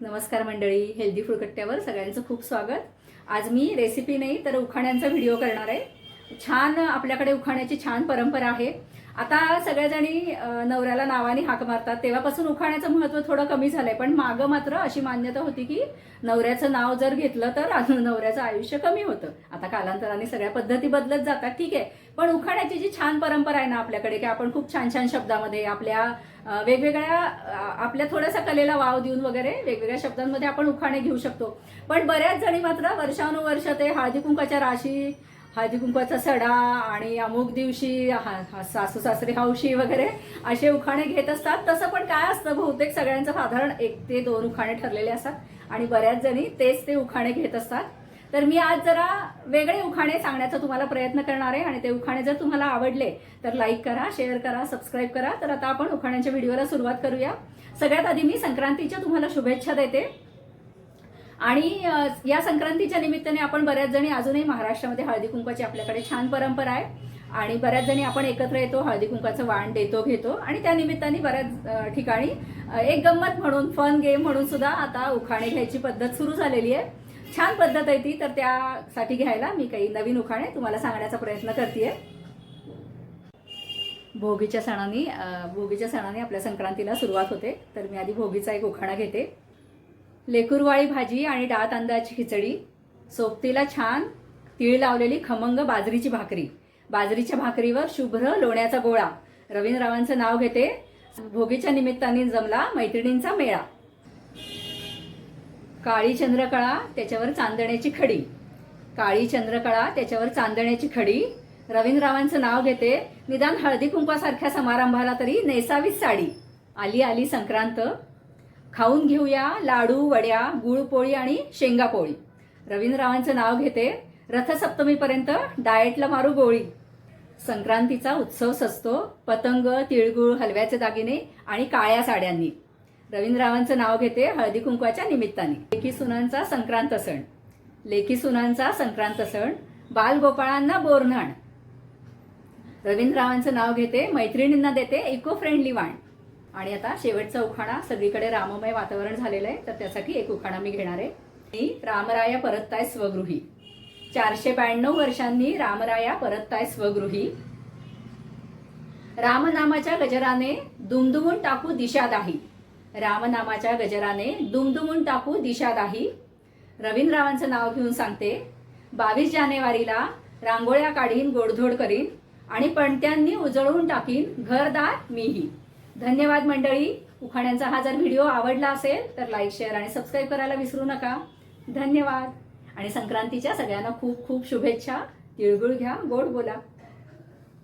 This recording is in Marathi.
नमस्कार मंडळी हेल्दी फूड कट्ट्यावर सगळ्यांचं खूप स्वागत. आज मी रेसिपी नाही तर उखाण्यांचा व्हिडिओ करणार आहे. छान आपल्याकडे उखाण्याची छान परंपरा आहे. आता सगळ्याजणी नवऱ्याला नावाने हाक मारतात. तेव्हापासून उखाण्याचं महत्त्व थोडं कमी झालंय. पण मागं मात्र अशी मान्यता होती की नवऱ्याचं नाव जर घेतलं तर नवऱ्याचं आयुष्य कमी होतं. आता कालांतराने सगळ्या पद्धती बदलत जातात ठीक आहे. पण उखाण्याची जी छान परंपरा आहे ना आपल्याकडे की आपण खूप छान छान शब्दामध्ये आपल्या वेगवेगळ्या आपल्या थोड्यासा कलेला वाव देऊन वगैरे वेगवेगळ्या शब्दांमध्ये आपण उखाणे घेऊ शकतो. पण बऱ्याच जणी मात्र वर्षानुवर्ष ते हळदी कुंकाच्या राशी हळदीकुंकवाचा सडा आणि अमुक दिवशी हा- सासू सासरे हौशी वगैरे असे उखाणे घेत असतात. तसं पण काय असतं बहुतेक सगळ्यांचं साधारण एक ते दोन उखाणे ठरलेले असतात. आणि बऱ्याच जणी तेच ते उखाणे घेत असतात. तर मी आज जरा वेगळे उखाणे सांगण्याचा तुम्हाला प्रयत्न करणार आहे आणि ते उखाणे जर तुम्हाला आवडले तर लाईक करा शेअर करा सबस्क्राईब करा. तर आता आपण उखाण्यांच्या व्हिडिओला सुरुवात करूया. सगळ्यात आधी मी संक्रांतीच्या तुम्हाला शुभेच्छा देते. आणि या संक्रांतीच्या निमित्ताने आपण बऱ्याच जणी अजूनही महाराष्ट्रामध्ये हळदी कुंकवाची आपल्याकडे छान परंपरा आहे. आणि बऱ्याच जणी आपण एकत्र येतो हळदी कुंकाचं वाण देतो घेतो. आणि त्या निमित्ताने बऱ्याच ठिकाणी एक गंमत म्हणून फन गेम म्हणून सुद्धा आता उखाणे घ्यायची पद्धत सुरू झालेली आहे. छान पद्धत आहे ती तर त्यासाठी घ्यायला मी काही नवीन उखाणे तुम्हाला सांगण्याचा प्रयत्न करते भोगीच्या सणाने भोगीच्या सणाने आपल्या संक्रांतीला सुरुवात होते. तर मी आधी भोगीचा एक उखाणा घेते. लेकुरवाळी भाजी आणि डाळ तांदळाची खिचडी सोबतीला छान तीळ लावलेली खमंग बाजरीची भाकरी. बाजरीच्या भाकरीवर शुभ्र लोण्याचा गोळा. रवींद्ररावांचं नाव घेते. भोगीच्या निमित्ताने जमला मैत्रिणींचा मेळा. काळी चंद्रकळा त्याच्यावर चांदण्याची खडी. काळी चंद्रकळा त्याच्यावर चांदण्याची खडी. रवींद्ररावांचं नाव घेते. निदान हळदी कुंपासारख्या समारंभाला तरी नेसावीच साडी. आली आली संक्रांत. खाऊन घेऊया लाडू वड्या गुळपोळी आणि शेंगापोळी. रवींद्ररावांचं नाव घेते रथसप्तमीपर्यंत डाएटला मारू गोळी. संक्रांतीचा उत्सव सजतो पतंग तिळगुळ हलव्याचे दागिने आणि काळ्या साड्यांनी. रवींद्ररावांचं नाव घेते हळदी कुंकवाच्या निमित्ताने. लेखी सुनांचा संक्रांत सण. लेखी सुनांचा संक्रांत सण बालगोपाळांना बोरन्हाण. रवींद्ररावांचं नाव घेते मैत्रिणींना देते इको फ्रेंडली वाण. आणि आता शेवटचा उखाणा. सगळीकडे राममय वातावरण झालेलं आहे तर त्यासाठी एक उखाणा मी घेणार आहे. मी रामराया परतताय स्वगृही. चारशे ब्याण्णव वर्षांनी रामराया परतताय स्वगृही. रामनामाच्या गजराने दुमदुमून टाकू दिशादाही रामनामाच्या गजराने दुमदुमून टाकू दिशादाही रवींद्ररावांचं नाव घेऊन सांगते. बावीस जानेवारीला रांगोळ्या काढीन गोडधोड करीन आणि पणत्यांनी उजळून टाकीन घरदार मीही. धन्यवाद मंडळी. उखाण्यांचा हा जर व्हिडिओ आवडला असेल तर लाईक शेअर आणि सबस्क्राईब करायला विसरू नका. धन्यवाद. आणि संक्रांतीच्या सगळ्यांना खूप खूप शुभेच्छा. तिळगुळ घ्या गोड बोला.